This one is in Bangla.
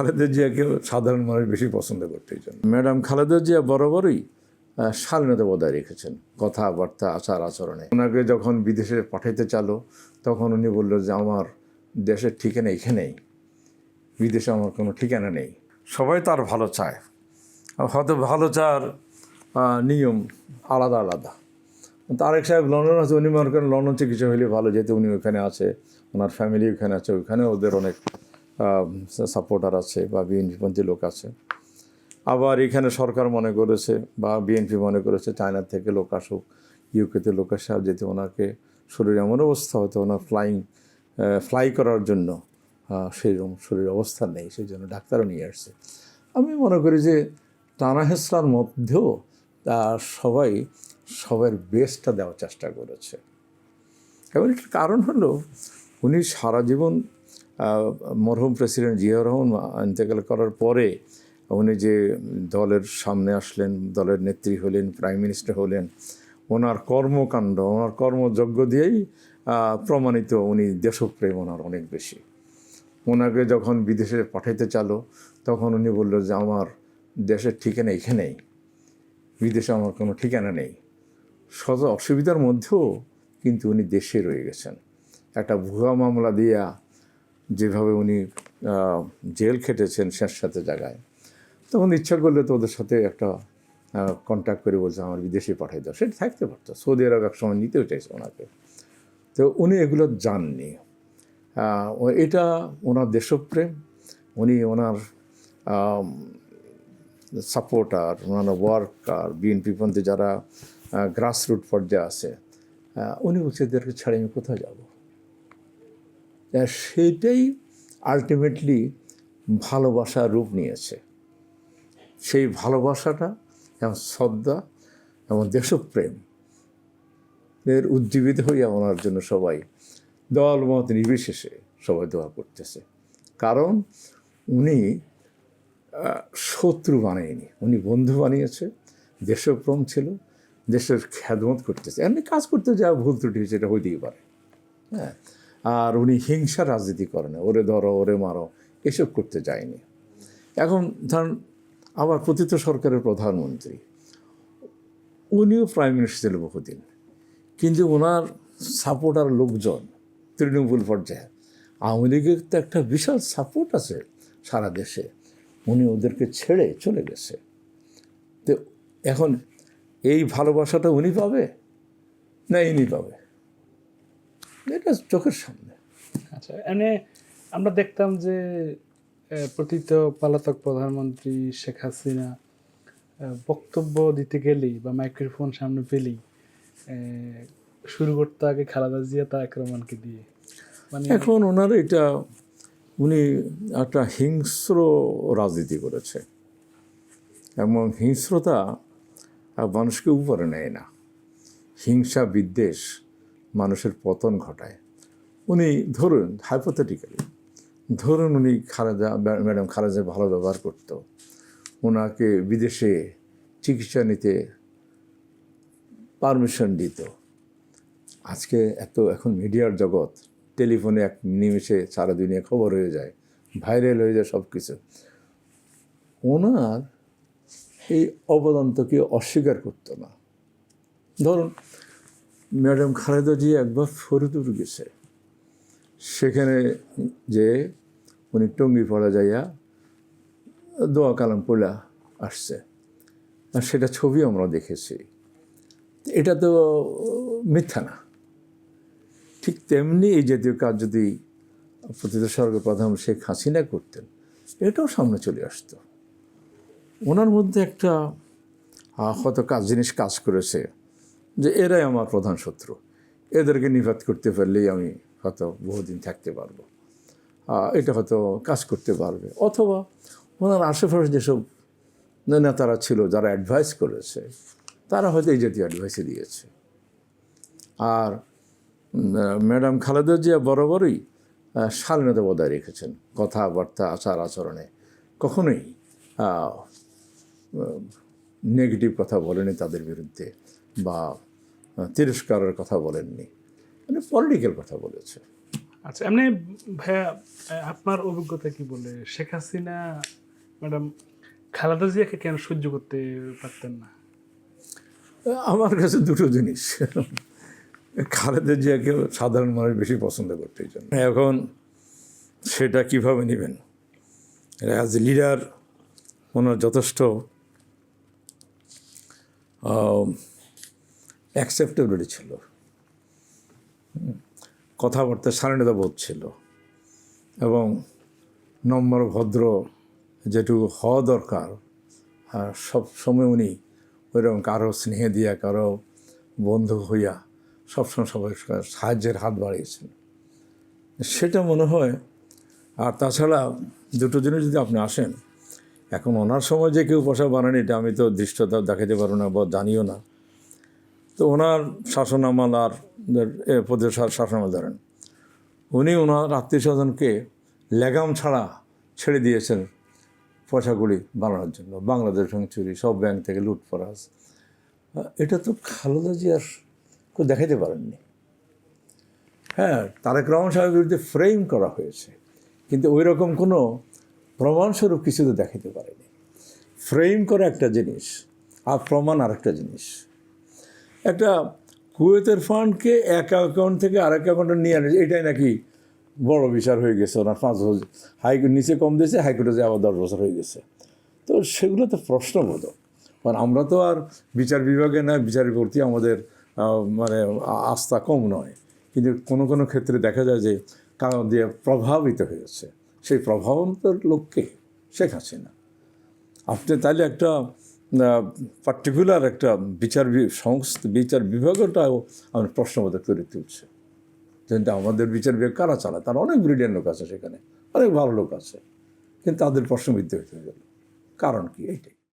খালেদা জিয়াকে সাধারণ মানুষ বেশি পছন্দ করতে জন্য। ম্যাডাম খালেদা জিয়া বরাবরই শালীনতা বজায় রেখেছেন, কথাবার্তা, আচার আচরণে। ওনাকে যখন বিদেশে পাঠাইতে চালো, তখন উনি বলল যে, আমার দেশের ঠিকানা এখানেই, বিদেশে আমার কোনো ঠিকানা নেই। সবাই তার ভালো চায়। হয়তো ভালো চার নিয়ম আলাদা আলাদা। তারেক সাহেব লন্ডন আছে, উনি মনে করেন লন্ডন চিকিৎসা হলে ভালো, যেহেতু উনি ওখানে আছে, ওনার ফ্যামিলি ওখানে আছে ওখানে ওদের অনেক সাপোর্টার আছে বা বিএনপিপন্থী লোক আছে। আবার এখানে সরকার মনে করেছে বা বিএনপি মনে করেছে চায়না থেকে লোক আসুক, ইউকেতে লোক আসা যেতে ওনাকে শরীর এমন অবস্থা হতো, ওনার ফ্লাইং ফ্লাই করার জন্য সেরকম শরীর অবস্থা নেই সেই জন্য ডাক্তারও নিয়ে আসছে। আমি মনে করি যে টানা হেসরার মধ্যেও সবাই সবার বেস্টটা দেওয়ার চেষ্টা করেছে। এবং কারণ হলো, উনি সারা জীবন মরহুম প্রেসিডেন্ট জিয়া রহমান ইন্তেকাল করার পরে উনি যে দলের সামনে আসলেন, দলের নেত্রী হলেন প্রাইম মিনিস্টার হলেন, ওনার কর্মকাণ্ড, ওনার কর্মযজ্ঞ দিয়েই প্রমাণিত উনি দেশপ্রেম ওনার অনেক বেশি। ওনাকে যখন বিদেশে পাঠাইতে চালো, তখন উনি বলল যে, আমার দেশের ঠিকানা এখানেই। বিদেশে আমার কোনো ঠিকানা নেই। শত অসুবিধার মধ্যেও কিন্তু উনি দেশে রয়ে গেছেন। একটা ভুয়া মামলা দিয়া যেভাবে উনি জেল খেটেছেন শেষ সাথে জায়গায়। তখন ইচ্ছা করলে তো ওদের সাথে একটা কন্ট্যাক্ট করে বলছে, আমার বিদেশে পাঠাই দাও। সেটা থাকতে পারতো। সৌদি আরব এক সময় নিতেও চাইছে ওনাকে। তো উনি এগুলো জাননি। এটা ওনার দেশপ্রেম। উনি ওনার সাপোর্টার, ওনার ওয়ার্কার বিএনপিপন্থী যারা গ্রাসরুট পর্যায়ে আছে উনি বলছে, এদেরকে ছাড়ে আমি কোথায় যাব? সেইটাই আলটিমেটলি ভালোবাসার রূপ নিয়েছে। সেই ভালোবাসাটা এবং শ্রদ্ধা এবং দেশপ্রেম এর উজ্জীবিত হইয়া ওনার জন্য সবাই দল মত নির্বিশেষে সবাই দোয়া করতেছে। কারণ উনি শত্রু বানায়নি, উনি বন্ধু বানিয়েছে দেশপ্রেম ছিল, দেশের খ্যাদমত করতেছে। এমনি কাজ করতে যা ভুল ত্রুটি হয়েছে, এটা হইতেই পারে। হ্যাঁ। আর উনি হিংসা রাজনীতি করে না ওরে ধরো, ওরে মারো, এসব করতে যায়নি। এখন ধরুন আবার পতিত সরকারের প্রধানমন্ত্রী, উনিও প্রাইম মিনিস্টার ছিল বহুদিন, কিন্তু ওনার সাপোর্টার লোকজন তৃণমূল পর্যায়ে, আওয়ামী লীগের তো একটা বিশাল সাপোর্ট আছে সারা দেশে, উনি ওদেরকে ছেড়ে চলে গেছে। তো এখন এই ভালোবাসাটা উনি পাবে? না ইনি পাবে? এটা চোখের সামনে। আচ্ছা এনে আমরা দেখতাম যে আহ, প্রথিত পলাতক প্রধানমন্ত্রী শেখ হাসিনা বক্তব্য দিতে গেলেই বা মাইক্রোফোন সামনে পেলেই শুরু করতে আগে খালেদা জিয়া তারেক রহমানকে দিয়ে। মানে এখন ওনার এটা উনি একটা হিংস্র রাজনীতি করেছে। এবং হিংস্রতা মানুষকে উপরে নেয় না। হিংসা বিদ্বেষ মানুষের পতন ঘটায়। উনি ধরুন হাইপোথেটিক্যালি ধরুন উনি খালেদা, ম্যাডাম খালেদা ভালো ব্যবহার করতো। ওনাকে বিদেশে চিকিৎসা নিতে পারমিশন দিত। আজকে এত, এখন মিডিয়ার জগৎ, টেলিফোনে এক নিমেষে সারা দুনিয়া খবর হয়ে যায়, ভাইরাল হয়ে যায় সব কিছু ওনার এই অবদান তো অস্বীকার করতো না। ধরুন ম্যাডাম খালেদা জি একবার ফরিদপুর গেছে। সেখানে যে উনি টঙ্গি পড়া যাইয়া দোয়া কালাম পোলা আসছে। আর সেটা ছবি আমরা দেখেছি। এটা তো মিথ্যা না। ঠিক তেমনি এই জাতীয় কাজ যদি প্রতিত সরকার প্রধান শেখ হাসিনা করতেন, এটাও সামনে চলে আসতো। ওনার মধ্যে একটা হয়তো কাজ জিনিস কাজ করেছে। যে এরাই আমার প্রধান শত্রু। এদেরকে নিপাত করতে পারলেই আমি হয়তো বহুদিন থাকতে পারব। এটা হয়তো কাজ করতে পারবে। অথবা ওনার আশেপাশে যেসব নেতারা ছিল যারা অ্যাডভাইস করেছে, তারা হয়তো এই জাতীয় অ্যাডভাইসে দিয়েছে। আর ম্যাডাম খালেদা জিয়া বরাবরই শালীনতা বজায় রেখেছেন কথাবার্তা আচার আচরণে কখনোই নেগেটিভ কথা বলেনি তাদের বিরুদ্ধে বা তিরস্কারের কথা বলেননি। মানে পলিটিক্যাল কথা বলেছে। আচ্ছা এমনি ভাইয়া আপনার অভিজ্ঞতা কি বলে? শেখ হাসিনা ম্যাডাম খালেদা জিয়াকে কেন সহ্য করতে পারতেন না? আমার কাছে দুটো জিনিস। খালেদা জিয়াকে সাধারণ মানুষ বেশি পছন্দ করতে চান এখন সেটা কীভাবে নেবেন? অ্যাজ লিডার ওনার যথেষ্ট অ্যাকসেপ্টেবিলিটি ছিল। কথাবার্তা সারণীতা বোধ ছিল। এবং নম্র, ভদ্র, যেটুকু হওয়া দরকার সব সময় উনি ওইরকম কারও স্নেহে দিয়া, কারও বন্ধু হইয়া সবসময় সবাই সাহায্যের হাত বাড়িয়েছেন। সেটা মনে হয়, আর তাছাড়া দুটো জিনিস যদি আপনি আসেন এখন ওনার সময় যে কেউ পোশাক বানান এটা আমি তো দৃষ্টতা দেখাতে পারব না বা জানিও না। তো ওনার শাসনামাল আর এ, প্রদেশ আর শাসনামাল ধরেন। উনি ওনার আত্মীয় স্বজনকে লেগাম ছাড়া ছেড়ে দিয়েছেন পয়সাগুলি বানানোর জন্য। বাংলাদেশ ব্যাংক চুরি সব ব্যাংক থেকে লুটফরাজ এটা তো খালেদা জিয়ার কেউ দেখাইতে পারেননি। হ্যাঁ তারেক রহমান সাহেবের বিরুদ্ধে ফ্রেম করা হয়েছে। কিন্তু ওই রকম কোনো প্রমাণস্বরূপ কিছু তো দেখাইতে পারেনি। ফ্রেম করা একটা জিনিস, আর প্রমাণ আর একটা জিনিস। একটা কুয়েতের ফান্ডকে এক অ্যাকাউন্ট থেকে আরেক অ্যাকাউন্টে নিয়ে আনে, এটাই নাকি বড় বিচার হয়ে গেছে ওনার পাঁচ বছর হাইকোর্ট নিচে কম দিয়েছে, হাইকোর্টে যে আবার দশ বছর হয়ে গেছে। তো সেগুলো তো প্রশ্নবোধক। কারণ আমরা তো আর বিচার বিভাগে না, বিচারের প্রতি আমাদের মানে আস্থা কম নয়। কিন্তু কোনো কোনো ক্ষেত্রে দেখা যায় যে কারণ দিয়ে প্রভাবিত হয়েছে। সেই প্রভাবন্তর লোককে শেখাচ্ছে না আপনি তাহলে একটা পার্টিকুলার একটা বিচার সংস্থা, বিচার বিভাগটাও আমার প্রশ্নবোধক করে তুলছে। কিন্তু আমাদের বিচার বিভাগ কারা চালায়? তার অনেক ব্রিলিয়ান লোক আছে সেখানে, অনেক ভালো লোক আছে। কিন্তু তাদের প্রশ্নবিদ্ধ হয়ে গেল কারণ কি? এইটাই।